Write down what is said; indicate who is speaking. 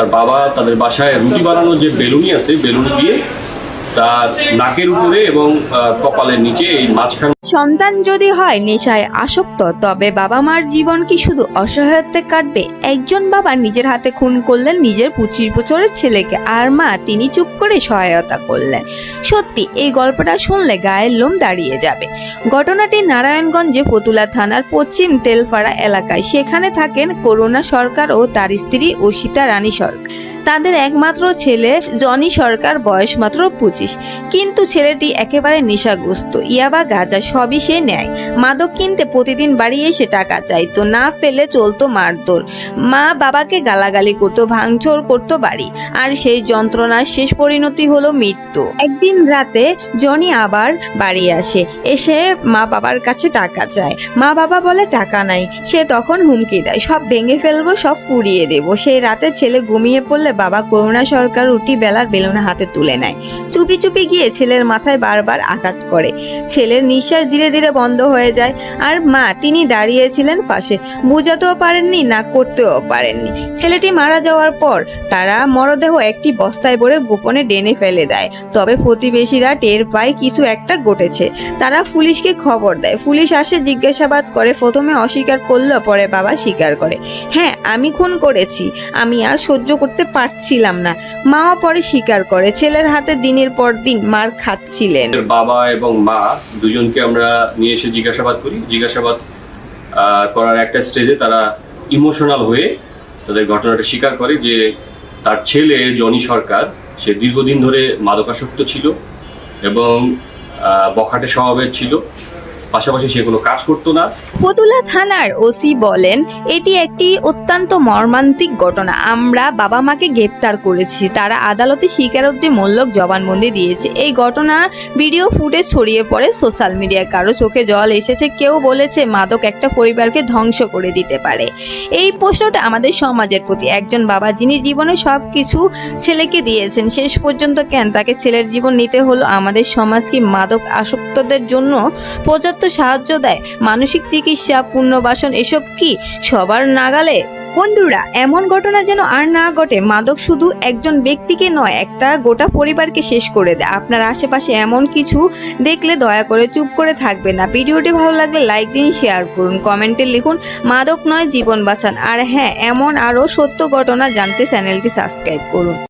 Speaker 1: তার বাবা তাদের বাসায় রুটি বানানোর যে বেলুনি আছে বেলুন দিয়ে তার নাকের উপরে এবং কপালের নিচে এই মাঝখান
Speaker 2: সন্তান যদি হয় নেশায় আসক্ত, তবে বাবা মার জীবন কি শুধু অসহায়ত্বে কাটবে? একজন বাবা নিজের হাতে খুন করলেন, নিজের পঁচিশ বছরের ছেলেকে, আর মা তিনি চুপ করে সহায়তা করলেন। সত্যি, এই গল্পটা শুনলে গায়ের লোম দাঁড়িয়ে যাবে। ঘটনাটি নারায়ণগঞ্জে ফতুলা থানার পশ্চিম তেলপাড়া এলাকায়। সেখানে থাকেন করুণা সরকার ও তার স্ত্রী অসিতা রানী সরকার। তাদের একমাত্র ছেলে জনি সরকার বয়স মাত্র পঁচিশ। কিন্তু ছেলেটি একেবারে নেশাগ্রস্ত। ইয়াবা গাঁজা সবই সে নেয়। মাদক কিনতে প্রতিদিন বাড়ি এসে টাকা চাইতো, না ফেলে চলতো মারধর। মা বাবাকে গালাগালি করতো, ভাঙচুর করতো বাড়ি। আর সেই যন্ত্রণার শেষ পরিণতি হলো মৃত্যু। একদিন রাতে জনি আবার বাড়ি আসে। এসে মা বাবার কাছে টাকা চায়। মা বাবা বলে, টাকা নাই। সে তখন হুমকি দেয়। সব ভেঙে ফেলব, সব ফুরিয়ে দেব। সেই রাতে ছেলে ঘুমিয়ে পড়লে বাবা করুণা সরকার রুটি বেলার বেলুন হাতে তুলে নেয়। চুপি চুপি গিয়ে ছেলের মাথায় বারবার আঘাত করে। ছেলের নিঃশ্বাস ধীরে ধীরে বন্ধ হয়ে যায়। আর মা, তিনি দাঁড়িয়েছিলেন ফাঁসে। বুঝাতেও পারেননি, না করতেও পারেননি। ছেলেটি মারা যাওয়ার পর তারা মরদেহ একটি বস্তায় ভরে গোপনে ডেনে ফেলে দেয়। তবে প্রতিবেশীরা টের পায় কিছু একটা ঘটেছে। তারা পুলিশকে খবর দেয়। পুলিশ আসে জিজ্ঞাসাবাদ করে, প্রথমে অস্বীকার করলেও পরে বাবা স্বীকার করে। হ্যাঁ আমি খুন করেছি। আমি আর সহ্য করতে পারছিলাম না। মাও পরে স্বীকার করে। ছেলের হাতে দিনের পর দিন মার খাচ্ছিলেন।
Speaker 1: বাবা এবং মা দুজনকে আমরা নিয়ে এসে জিজ্ঞাসাবাদ করি। জিজ্ঞাসাবাদ করার একটা স্টেজে তারা ইমোশনাল হয়ে তাদের ঘটনাটা স্বীকার করে যে তার ছেলে জনি সরকার, সে দীর্ঘদিন ধরে মাদকাসক্ত ছিল এবং বখাটে স্বভাবের ছিল। পাশাপাশি সে কাজ করতো না।
Speaker 2: ফতুল্লা থানার ওসি বলেন, এটি একটি অত্যন্ত মর্মান্তিক ঘটনা। আমরা বাবা মাকে গ্রেপ্তার করেছি। তারা আদালতে স্বীকারোক্তিমূলক জবানবন্দি দিয়েছে। এই ঘটনার ভিডিও ফুটেজ ছড়িয়ে পড়ে সোশ্যাল মিডিয়ায়। কারও চোখে জল এসেছে, কেউ বলেছে মাদক একটা পরিবারকে ধ্বংস করে দিতে পারে। এই প্রশ্নটা আমাদের সমাজের প্রতি। একজন বাবা যিনি জীবনে সব কিছু ছেলেকে দিয়েছেন, শেষ পর্যন্ত কেন তাকে ছেলের জীবন নিতে হলো? আমাদের সমাজ কি মাদক আসক্তদের জন্য পর্যাপ্ত সাহায্য দেয়। মানসিক চিকিৎসা, পুনর্বাসন, এসব কি? সবার নাগালে? বন্ধুরা, এমন ঘটনা যেন আর না ঘটে। মাদক শুধু একজন ব্যক্তিকে নয়, একটা গোটা পরিবারকে শেষ করে দেয়। আপনার আশেপাশে এমন কিছু দেখলে দয়া করে চুপ করে থাকবে না। ভিডিওটি ভালো লাগলে লাইক দিন, শেয়ার করুন। কমেন্টে লিখুন, মাদক নয়, জীবন বাঁচান। আর হ্যাঁ এমন আরও সত্য ঘটনা জানতে চ্যানেলটি সাবস্ক্রাইব করুন।